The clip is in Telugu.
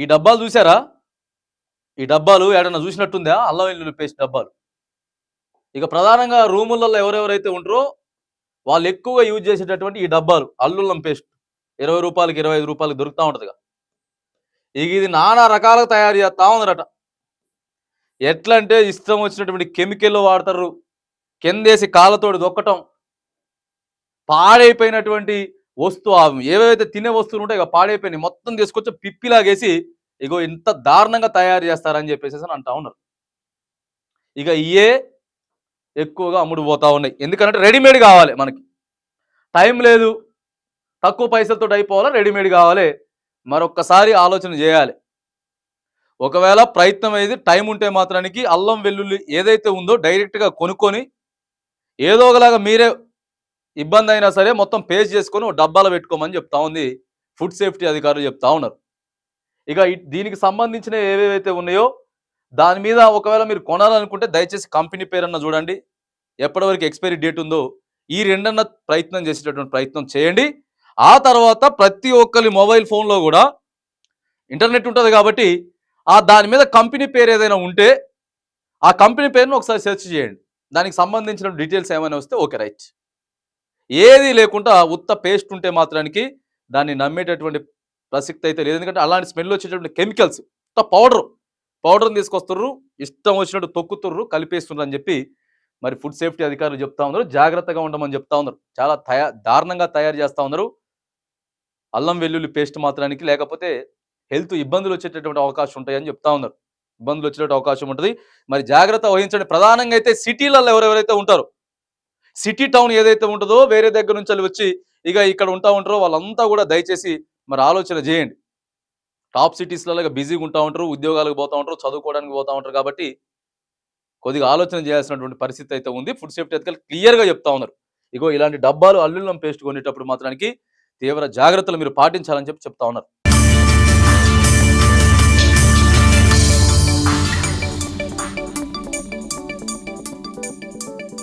ఈ డబ్బాలు చూసారా? ఈ డబ్బాలు ఏడన్నా చూసినట్టుందా? అల్లం వెల్లుల్లి పేస్ట్ డబ్బాలు. ఇక ప్రధానంగా రూములలో ఎవరెవరైతే ఉంటారో వాళ్ళు ఎక్కువగా యూజ్ చేసేటటువంటి ఈ డబ్బాలు అల్లుల్లం పేస్ట్. ఇరవై రూపాయలకి ఇరవై ఐదు రూపాయలకి దొరుకుతూ ఉంటుందిగా ఇక. ఇది నానా రకాలుగా తయారు చేస్తూ ఉందరట ఎట్లా అంటే ఇష్టం వచ్చినటువంటి కెమికల్ వాడతారు. కిందేసి కాళ్ళతోటి దొక్కటం పాడైపోయినటువంటి వస్తువు ఏవైతే తినే వస్తువులు ఉంటాయో ఇక పాడైపోయినాయి మొత్తం తీసుకొచ్చి పిప్పిలాగేసి ఇగో ఇంత దారుణంగా తయారు చేస్తారని చెప్పేసి అని అంటా ఉన్నారు. ఇక ఇయే ఎక్కువగా అమ్ముడు పోతా ఉన్నాయి. ఎందుకంటే రెడీమేడ్ కావాలి మనకి. టైం లేదు. తక్కువ పైసలతో అయిపోవాలా రెడీమేడ్ కావాలి. మరొక్కసారి ఆలోచన చేయాలి. ఒకవేళ ప్రయత్నం అనేది టైం ఉంటే మాత్రానికి అల్లం వెల్లుల్లి ఏదైతే ఉందో డైరెక్ట్గా కొనుక్కొని ఏదో ఒకలాగా మీరే ఇబ్బంది అయినా సరే మొత్తం పేస్ చేసుకొని డబ్బాలు డబ్బాలో పెట్టుకోమని చెప్తా ఉంది. ఫుడ్ సేఫ్టీ అధికారులు చెప్తా ఉన్నారు. ఇక దీనికి సంబంధించిన ఏవేవైతే ఉన్నాయో దాని మీద ఒకవేళ మీరు కొనాలనుకుంటే దయచేసి కంపెనీ పేరన్న చూడండి. ఎప్పటి వరకు ఎక్స్పైరీ డేట్ ఉందో ఈ రెండన్న ప్రయత్నం చేసేటటువంటి ప్రయత్నం చేయండి. ఆ తర్వాత ప్రతి ఒక్కరి మొబైల్ ఫోన్లో కూడా ఇంటర్నెట్ ఉంటుంది కాబట్టి ఆ దాని మీద కంపెనీ పేరు ఏదైనా ఉంటే ఆ కంపెనీ పేరును ఒకసారి సెర్చ్ చేయండి. దానికి సంబంధించిన డీటెయిల్స్ ఏమైనా వస్తే ఓకే రైట్. ఏది లేకుండా ఉత్త పేస్ట్ ఉంటే మాత్రానికి దాన్ని నమ్మేటటువంటి ప్రసక్తి అయితే లేదు. ఎందుకంటే అలాంటి స్మెల్ వచ్చేటటువంటి కెమికల్స్ ఉత్త పౌడర్ పౌడర్ని తీసుకొస్తుర్రు ఇష్టం వచ్చినట్టు తొక్కుతుర్రు కలిపేస్తున్నారు అని చెప్పి మరి ఫుడ్ సేఫ్టీ అధికారులు చెప్తా ఉన్నారు. జాగ్రత్తగా ఉండమని చెప్తా ఉన్నారు. చాలా తయా దారుణంగా తయారు చేస్తూ ఉన్నారు. అల్లం వెల్లుల్లి పేస్ట్ మాత్రానికి లేకపోతే హెల్త్ ఇబ్బందులు వచ్చేటటువంటి అవకాశం ఉంటాయని చెప్తా ఉన్నారు. ఇబ్బందులు వచ్చేటటువంటి అవకాశం ఉంటుంది. మరి జాగ్రత్త వహించండి. ప్రధానంగా అయితే సిటీలలో ఎవరెవరైతే ఉంటారో సిటీ టౌన్ ఏదైతే ఉంటుందో వేరే దగ్గర నుంచి వచ్చి ఇక ఇక్కడ ఉంటా ఉంటారో వాళ్ళంతా కూడా దయచేసి మరి ఆలోచన చేయండి. టాప్ సిటీస్లలో బిజీగా ఉంటా ఉంటారు ఉద్యోగాలకు పోతా ఉంటారు చదువుకోవడానికి పోతా ఉంటారు కాబట్టి కొద్దిగా ఆలోచన చేయాల్సినటువంటి పరిస్థితి అయితే ఉంది. ఫుడ్ సేఫ్టీ అధికారులు క్లియర్గా చెప్తా ఉన్నారు. ఇగో ఇలాంటి డబ్బాలు అల్లుల్లం పేస్ట్ కొనేటప్పుడు మాత్రానికి తీవ్ర జాగ్రత్తలు మీరు పాటించాలని చెప్పి చెప్తా ఉన్నారు.